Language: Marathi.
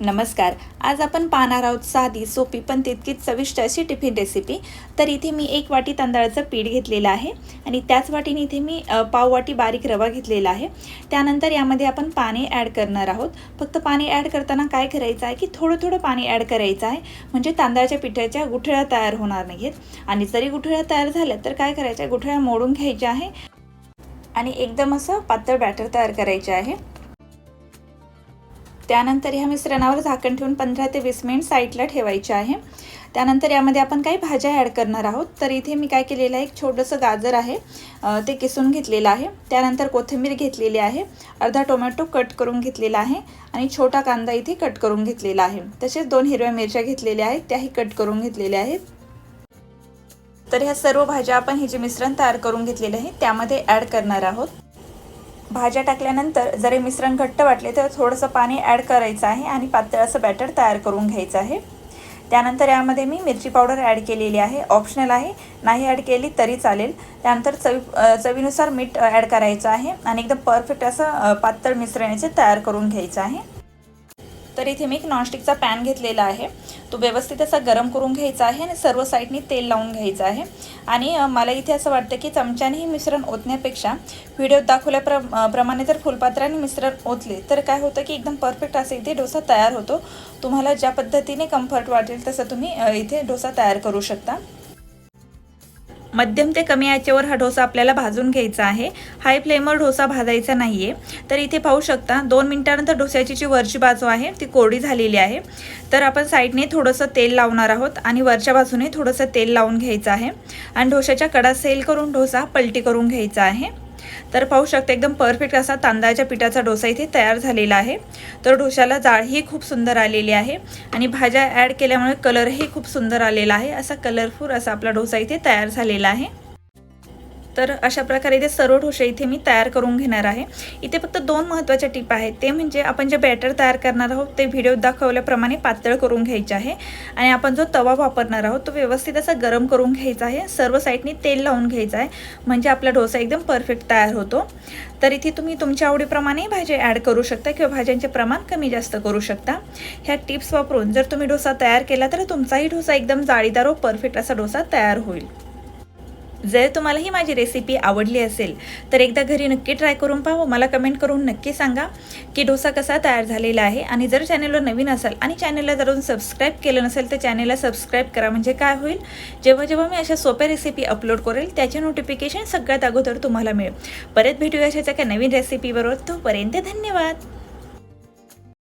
नमस्कार. आज आपण पाहणार आहोत साधी सोपी पण तितकीच चविष्ट अशी टिफिन रेसिपी तर इथे मी एक वाटी तांदळाचं पीठ घेतलेलं आहे आणि त्याच वाटीने इथे मी पाव वाटी बारीक रवा घेतलेला आहे. त्यानंतर यामध्ये आपण पाणी ॲड करणार आहोत. फक्त पाणी ॲड करताना काय करायचं आहे की थोडं थोडं पाणी ॲड करायचं आहे. म्हणजे तांदळाच्या पिठाच्या गुठळ्या तयार होणार नाहीत आणि जरी गुठळ्या तयार झाल्या तर काय करायच्या गुठळ्या मोडून घ्यायच्या आहे. आणि एकदम असं पातळ बॅटर तयार करायचे आहे. त्यानंतर ह्या मिश्रणावर झाकण ठेवून पंधरा ते वीस मिनिट साईडला ठेवायचे आहे. त्यानंतर यामध्ये आपण काही भाज्या ॲड करणार आहोत. तर इथे मी काय केलेलं आहे एक छोटंसं गाजर आहे ते किसून घेतलेलं आहे. त्यानंतर कोथिंबीर घेतलेली आहे अर्धा टोमॅटो कट करून घेतलेला आहे आणि छोटा कांदा इथे कट करून घेतलेला आहे. तसेच दोन हिरव्या मिरच्या घेतलेल्या आहेत त्याही कट करून घेतलेल्या आहेत. तर ह्या सर्व भाज्या आपण हे जे मिश्रण तयार करून घेतलेले आहे त्यामध्ये ॲड करणार आहोत. भाज्या टाकल्यानंतर जरी मिश्रण घट्ट वाटले तर थोडंसं पाणी ॲड करायचं आहे आणि पातळ असं बॅटर तयार करून घ्यायचं आहे. त्यानंतर यामध्ये मी मिरची पावडर ॲड केलेली आहे. ऑप्शनल आहे. नाही ॲड केली तरी चालेल. त्यानंतर चवी चवीनुसार मीठ ॲड करायचं आहे आणि एकदम परफेक्ट असं पातळ मिश्रणाचे तयार करून घ्यायचं आहे. तर इथे मी एक नॉनस्टिकचा पॅन घेतलेला आहे. तो व्यवस्थित असा गरम करून घ्यायचा आहे आणि सर्व साईडनी तेल लावून घ्यायचं आहे. आणि मला इथे असं वाटतं की चमच्यानेही मिश्रण ओतण्यापेक्षा व्हिडिओत दाखवल्या प्र प्रमाणे जर फुलपात्राने मिश्रण ओतले तर काय होतं की एकदम परफेक्ट असं इथे डोसा तयार होतो. तुम्हाला ज्या पद्धतीने कम्फर्ट वाटेल तसं तुम्ही इथे डोसा तयार करू शकता. मध्यम ते कमी आचेवर हा डोसा आपल्याला भाजून घ्यायचा आहे. हाय फ्लेमवर डोसा भाजायचा नाही आहे तर इथे पाहू शकता दोन मिनटानंतर डोस्याची जी वरची बाजू आहे ती कोरडी झालेली आहे. तर आपण साईडने थोडंसं तेल लावणार आहोत आणि वरच्या बाजूने थोडंसं तेल लावून घ्यायचं आहे. आणि डोश्याच्या कडा सेल करून डोसा पलटी करून घ्यायचा आहे. तर पाहू शकता एकदम परफेक्ट असा तांदळाच्या पिठाचा डोसा इथे तयार झालेला आहे. तर डोशाला जाळही खूप सुंदर आलेली आहे आणि भाज्या ॲड केल्यामुळे कलरही खूप सुंदर आलेला आहे. असा कलरफुल असा आपला डोसा इथे तयार झालेला आहे. तर अशा प्रकारे इथे सर्व ठोसे इथे मी तयार करून घेणार आहे. इथे फक्त दोन महत्त्वाच्या टिप आहेत. ते म्हणजे आपण जे बॅटर तयार करणार आहोत ते व्हिडिओ दाखवल्याप्रमाणे पातळ करून घ्यायचे आहे. आणि आपण जो तवा वापरणार आहोत तो व्यवस्थित असा गरम करून घ्यायचा आहे. सर्व साईडनी तेल लावून घ्यायचं आहे. म्हणजे आपला डोसा एकदम परफेक्ट तयार होतो. तर इथे तुम्ही तुमच्या आवडीप्रमाणे भाज्या ॲड करू शकता किंवा भाज्यांचे प्रमाण कमी जास्त करू शकता. ह्या टिप्स वापरून जर तुम्ही डोसा तयार केला तर तुमचाही डोसा एकदम जाळीदार व परफेक्ट असा डोसा तयार होईल. जर तुम्हाला ही माझी रेसिपी आवडली असेल तर एकदा घरी नक्की ट्राय करून पहा व मला कमेंट करून नक्की सांगा की डोसा कसा तयार झालेला आहे. आणि जर चॅनलवर नवीन असाल आणि चॅनलला जरून सबस्क्राईब केलं नसेल तर चॅनलला सबस्क्राईब करा. म्हणजे काय होईल? जेव्हा जेव्हा मी अशा सोप्या रेसिपी अपलोड करेल त्याचे नोटिफिकेशन सगळ्यात अगोदर तुम्हाला मिळेल. परत भेटूया अशाच्या एका नवीन रेसिपीबरोबर तोपर्यंत धन्यवाद!